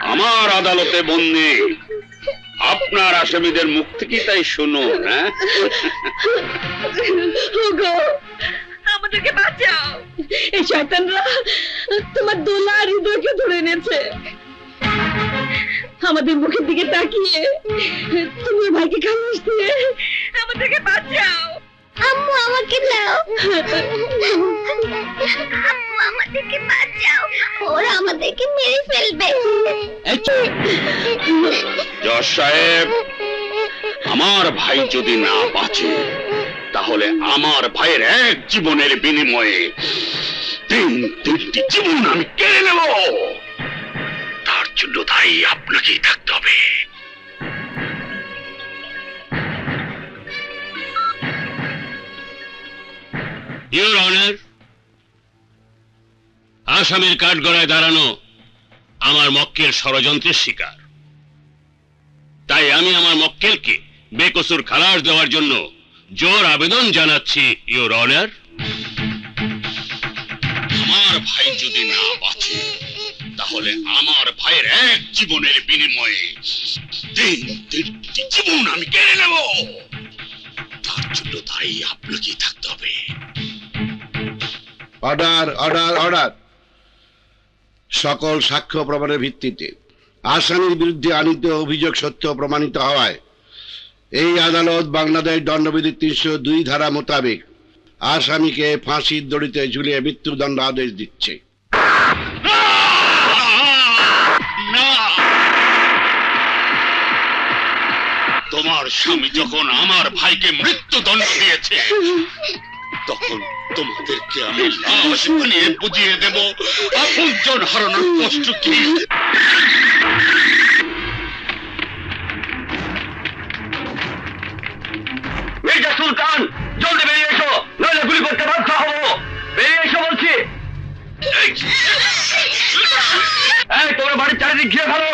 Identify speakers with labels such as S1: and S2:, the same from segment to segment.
S1: আমার আদালতে বন্দি। আপনার আসামিদের মুখ থেকে তাই শুনুন হ্যাঁ?
S2: আমাদেরকে বাঁচাও। এই শয়তানরা তোমার দোলা হৃদয়কে ধরে এনেছে। আমাদের মুখের দিকে তাকিয়ে তুমি ভাইকে খালাস দিয়ে আমাদেরকে বাঁচাও।
S3: আম্মু, আমাকে দাও। আম্মু, আমাদেরকে বাঁচাও। ওরা আমাদেরকে মেরে ফেলবে।
S1: জজ সাহেব, আমার ভাই যদি না বাঁচে, তাহলে আমার ভাইয়ের এক জীবনের বিনিময়ে তিন তিনটি জীবন আমি কেড়ে নেব। তার জন্য তাই আপনাকেই থাকতে হবে।
S4: ইউর অনার আসামের কাঠগড়ায় দাঁড়ানো আমার মক্কেল ষড়যন্ত্রের শিকার। তাই আমি আমার মক্কেলকে বেকসুর খালাস দেওয়ার জন্য জোর আবেদন জানাচ্ছি ইউর অনার
S1: আমার ভাই যদি না বাঁচে, তাহলে আমার ভাইয়ের এক জীবনের বিনিময়ে তিনটি জীবন আমি কেড়ে নেব। তার জন্য তাই আপনাকেই থাকতে
S5: অর্ডার অর্ডার অর্ডার। সকল সাক্ষ্য প্রমাণের ভিত্তিতে। আসামির বিরুদ্ধে আনিত অভিযোগ সত্য প্রমাণিত হওয়ায় এই আদালত বাংলাদেশ দণ্ডবিধি তিনশো দুই ধারা মোতাবেক আসামিকে ফাঁসির দড়িতে ঝুলিয়ে মৃত্যুদণ্ড আদেশ দিচ্ছে।
S1: তোমার স্বামী যখন আমার ভাইকে মৃত্যুদণ্ড দিয়েছে, তখন তোমাদেরকে আমি লাশ বানিয়ে বুঝিয়ে দেব আপনজন হারানোর কষ্ট কি
S6: মির্জা সুলতান জলদি বেরিয়ে এসো নইলে গুলি করতে বাধ্য হব বেরিয়ে এসো বলছি এই তোমরা বাড়ির চারিদিক ঘিরে ফেলো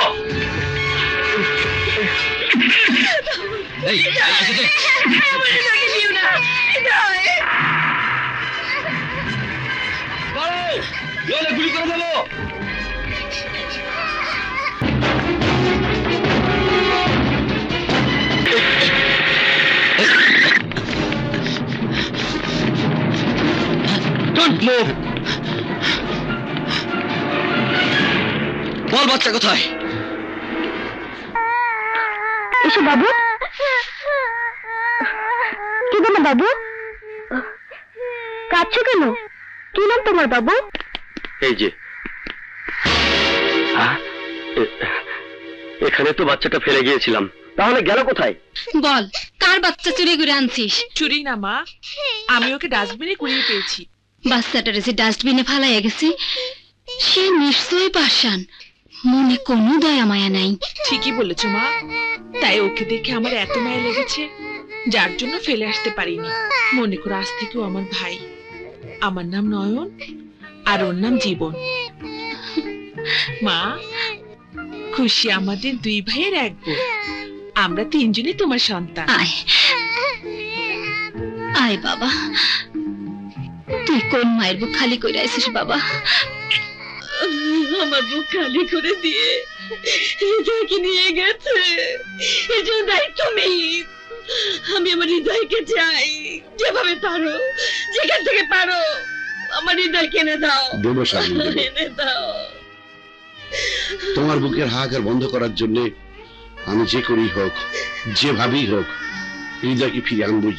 S2: আমার
S6: নইলে গুলি করে দেবো। Don't! বল, বাচ্চা কোথায়?
S3: এসো বাবু। কি বাবু? কাঁদছো কেন? কি নাম তোমার বাবু?
S6: এই যে। এখানে তো বাচ্চাটা ফেলে গিয়েছিলাম। তাহলে গেল কোথায়?
S7: বল কার বাচ্চা চুরি করে আনছিস?
S2: চুরি না মা। আমি ওকে ডাস্টবিনে কুড়িয়ে পেয়েছি।
S7: বাচ্চাটারে যে ডাস্টবিনে ফালাইয়া গেছে সে নিশ্চয়ই পাশান মনে কোনো দয়া মায়া নাই।
S2: ঠিকই বলেছ মা। তাই ওকে দেখে আমার এত মায়া লেগেছে যার জন্য ফেলে আসতে পারিনি। মনে করো আজ থেকেও আমার ভাই। আমার নাম নয়ন আর ওর নাম জীবন। মা খুশি আমাদের দুই ভাইয়ের এক বোন। আমরা তিনজনই তোমার সন্তান।
S7: আয়। আয় বাবা। তুই কোন মায়ের বুক খালি করে আইছিস বাবা?
S2: আমার বুক খালি করে দিয়ে হৃদয়কে নিয়ে গেছে। জন্য দায়ী তুমি আমি আমার হৃদয়কে চাই। যেভাবে পারো যেখান থেকে পারো। আমার হৃদয় কেনে দাও।
S5: দেবো স্বামী।
S2: এনে দাও।
S5: তোমার বুকের হাহাকার বন্ধ করার জন্য আমি যে করি হোক যেভাবেই হোক হৃদয়কে ফিরে আনবই।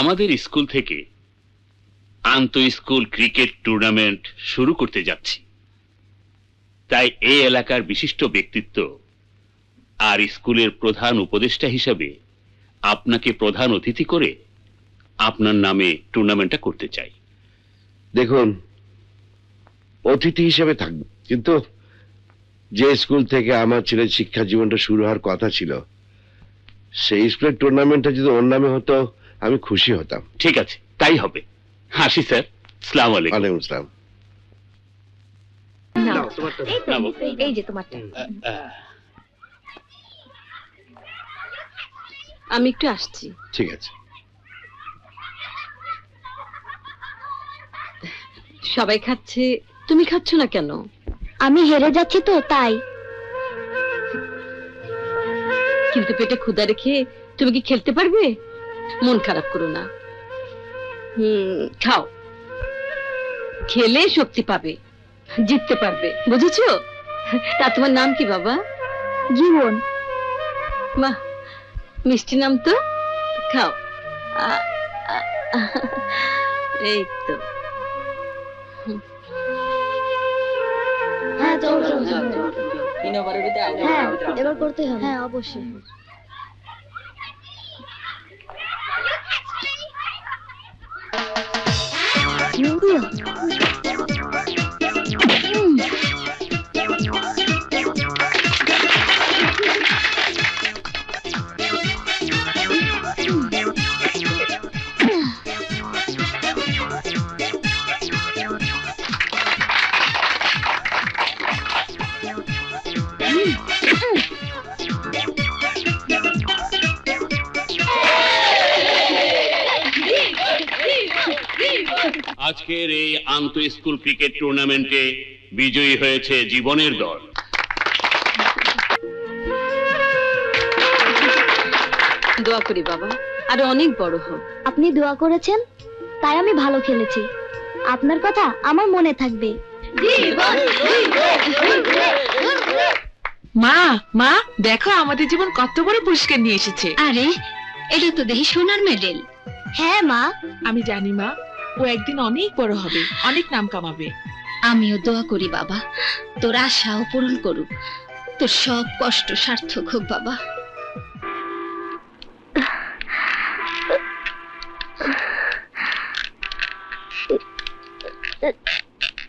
S4: আমাদের স্কুল থেকে আন্তঃ স্কুল ক্রিকেট টুর্নামেন্ট শুরু করতে যাচ্ছি। তাই এই এলাকার বিশিষ্ট ব্যক্তিত্ব আর স্কুলের প্রধান উপদেষ্টা হিসাবে আপনাকে প্রধান অতিথি করে আপনার নামে টুর্নামেন্টটা করতে চাই।
S8: দেখুন, অতিথি হিসেবে থাকবে, কিন্তু যে স্কুল থেকে আমার ছেলের শিক্ষা জীবনটা শুরু হওয়ার কথা ছিল, সেই স্কুলের টুর্নামেন্টটা যদি ওর নামে হতো আমি খুশি হতাম।
S4: ঠিক আছে তাই হবে। হাসি স্যার। সালাম আলাইকুম।
S8: ওয়ালাইকুম আসসালাম
S3: এই তো,
S4: নামো।
S3: এই যে তোমারটা।
S9: আমি একটু আসছি।
S8: ঠিক আছে।
S9: সবাই খাচ্ছে। তুমি খাচ্ছ না কেন?
S3: আমি হেরে যাচ্ছি তো তাই।
S9: কিন্তু পেটে ক্ষুধা রেখে তুমি কি খেলতে পারবে? মন খারাপ করো না। হুম খাও। খেলে শক্তি পাবে জিততে পারবে বুঝেছ? তা তোমার নাম কি বাবা?
S3: জীবন।
S9: বাহ মিষ্টি নাম তো? খাও। এই তো।
S3: হ্যাঁ হ্যাঁ এবার করতে হবে। হ্যাঁ অবশ্যই। よ。
S4: আজকের এই আন্ত স্কুল ক্রিকেট টুর্নামেন্টে বিজয়ী হয়েছে জীবনের দল।
S9: দোয়া করি বাবা আরও অনেক বড় হোক।
S3: আপনি দোয়া করেছেন তাই আমি ভালো খেলেছি। আপনার কথা আমার মনে থাকবে।
S2: মা মা দেখো আমাদের জীবন কত বড় পুরস্কার নিয়ে এসেছে।
S9: আরে এটা তো দেখি সোনার মেডেল।
S3: হ্যাঁ মা।
S2: আমি জানি মা। ও একদিন অনেক বড় হবে অনেক নাম কামাবে।
S9: আমিও দোয়া করি বাবা তোর আশাও পূরণ করুক। তোর সব কষ্ট সার্থক হোক বাবা।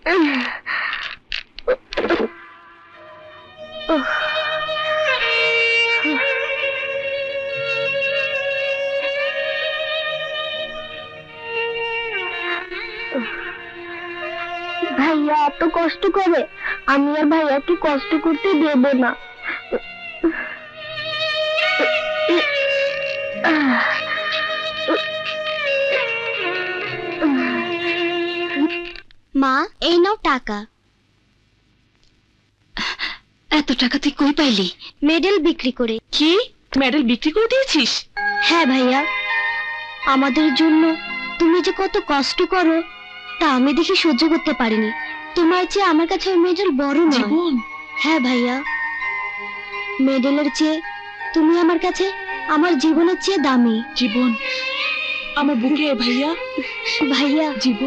S3: ভাইয়া এত কষ্ট করে। আমি আর ভাইয়াকে কষ্ট করতে দেব না। মা এই নাও টাকা।
S9: এত টাকা তুই কই পাইলি?
S3: মেডেল বিক্রি করে।
S2: কি? মেডেল বিক্রি করে দিয়েছিস?
S3: হ্যাঁ ভাইয়া। আমাদের জন্য তুমি যে কত কষ্ট করো তা আমি দেখি সহ্য করতে পারিনি। তোমার চেয়ে আমার কাছে ওই মেডেল বড় না
S2: জীবন?
S3: হ্যাঁ ভাইয়া। মেডেলের চেয়ে তুমি আমার কাছে আমার জীবনের চেয়ে দামি।
S2: জীবন? আমার বুকে ভাইয়া?
S3: ভাইয়া।
S2: জীবন?